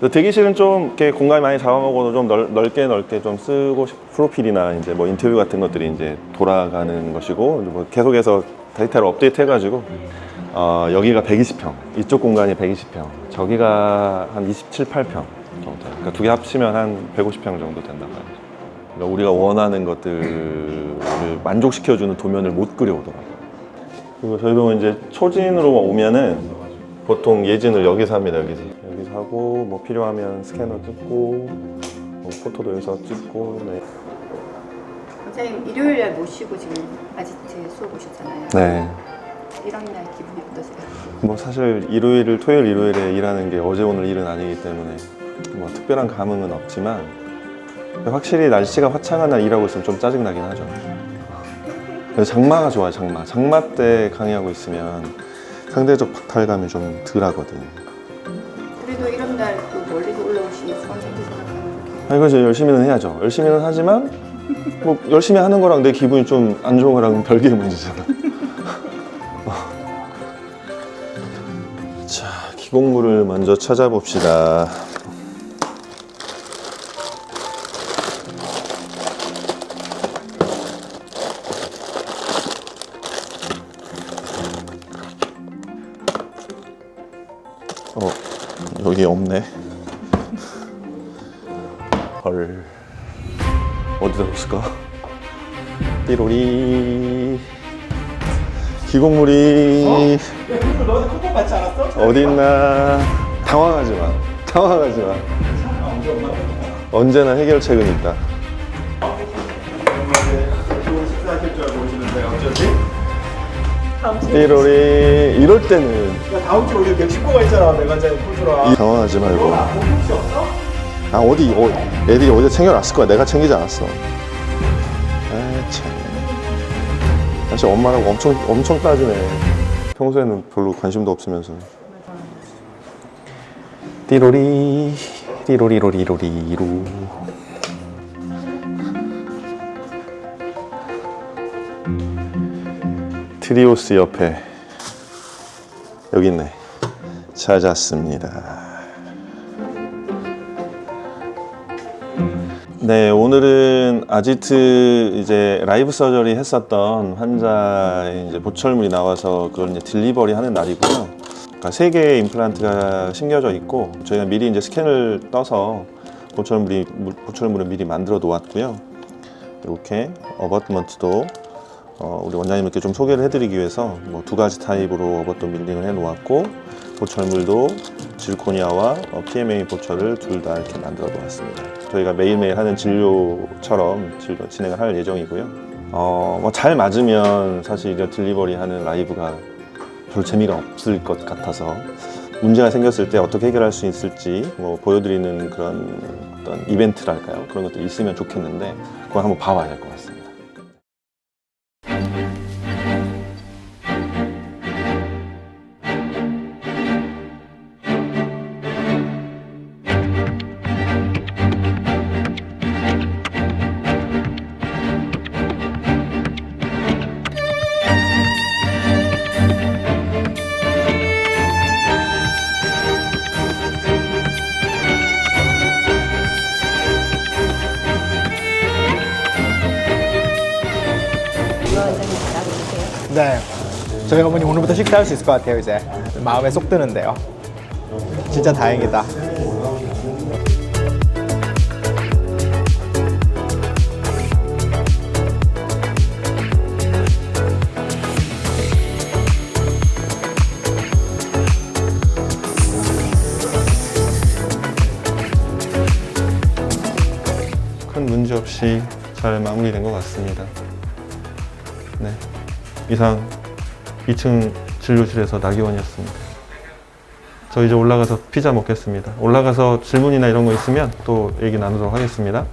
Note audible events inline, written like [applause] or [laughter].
대기실은 좀 이렇게 공간이 많이 잡아먹어도 좀 넓, 넓게 넓게 좀 쓰고 싶, 프로필이나 이제 뭐 인터뷰 같은 것들이 이제 돌아가는 것이고 뭐 계속해서 데이터를 업데이트 해가지고 어, 여기가 120평, 이쪽 공간이 120평, 저기가 한 27, 8평 정도. 그러니까 두 개 합치면 한 150평 정도 된다고 하죠. 그러니까 우리가 원하는 것들을 만족시켜주는 도면을 못 그려오더라고요. 그리고 저희 병원 이제 초진으로 오면은 보통 예진을 여기서 합니다. 여기서 하고 뭐 필요하면 스캐너 찍고 뭐 포토도 여기서 찍고 네. 원장님 일요일 날 모시고 지금 아지트 수업 오셨잖아요. 네. 이런 날 기분이 어떠세요? 뭐 사실 일요일을 토요일 일요일에 일하는 게 어제 오늘 일은 아니기 때문에 뭐 특별한 감흥은 없지만 확실히 날씨가 화창한 날 일하고 있으면 좀 짜증 나긴 하죠. 그래서 장마가 좋아요. 장마. 장마 때 강의하고 있으면 상대적 박탈감이 좀 덜하거든. 그래도 이런 날또 멀리서 올라오신 수강생들 생각하면 아, 이거 이제 열심히는 해야죠. 열심히는 하지만 뭐 열심히 하는 거랑 내 기분이 좀 안 좋은 거랑 별개의 문제잖아. [laughs] 어. 자, 기공물을 먼저 찾아봅시다. 어, 여기 없네. 헐 어디다 뒀을까? 띠로리 기공물이 너는 콧볼 맞지 않았어? 어? 디 있나 당황하지 마 당황하지 마 언제나 해결책은 있다 좋은 식사하실 줄 알고 오시는데 어쩌지? 띠로리 이럴 때는. 야 다음 주에 우리 멕시코가 있잖아 폴주라 이- 당황하지 말고. 혹시 없어? 아 어디 어, 애들이 어제 챙겨놨을 거야? 내가 챙기지 않았어. 아참. 사실 엄마랑 엄청 엄청 따지네. 평소에는 별로 관심도 없으면서. 띠로리 띠로리로리로리로 트리오스 옆에 여기 있네 찾았습니다 네, 오늘은 아지트 이제 라이브 서저리 했었던 환자의 이제 보철물이 나와서 그걸 이제 딜리버리 하는 날이고요. 그러니까 세 개의 임플란트가 심겨져 있고 저희가 미리 이제 스캔을 떠서 보철물이 물- 보철물을 미리 만들어 놓았고요. 이렇게 어버트먼트도 어, 우리 원장님께 좀 소개를 해드리기 위해서 뭐 두 가지 타입으로 어버트 밀링을 해 놓았고 보철물도 질코니아와 어, PMA 보철을 둘 다 이렇게 만들어 놓았습니다. 저희가 매일매일 하는 진료처럼 진료 진행을 할 예정이고요. 어, 뭐 잘 맞으면 사실 이제 딜리버리 하는 라이브가 별 재미가 없을 것 같아서 문제가 생겼을 때 어떻게 해결할 수 있을지 뭐 보여드리는 그런 어떤 이벤트랄까요? 그런 것도 있으면 좋겠는데 그걸 한번 봐봐야 될 것 같습니다. 네 저희 어머니 오늘부터 식사할 수 있을 것 같아요 이제 마음에 쏙 드는데요 진짜 다행이다 큰 문제 없이 잘 마무리된 것 같습니다. 네. 이상 2층 진료실에서 나기원이었습니다. 저 이제 올라가서 피자 먹겠습니다. 올라가서 질문이나 이런 거 있으면 또 얘기 나누도록 하겠습니다.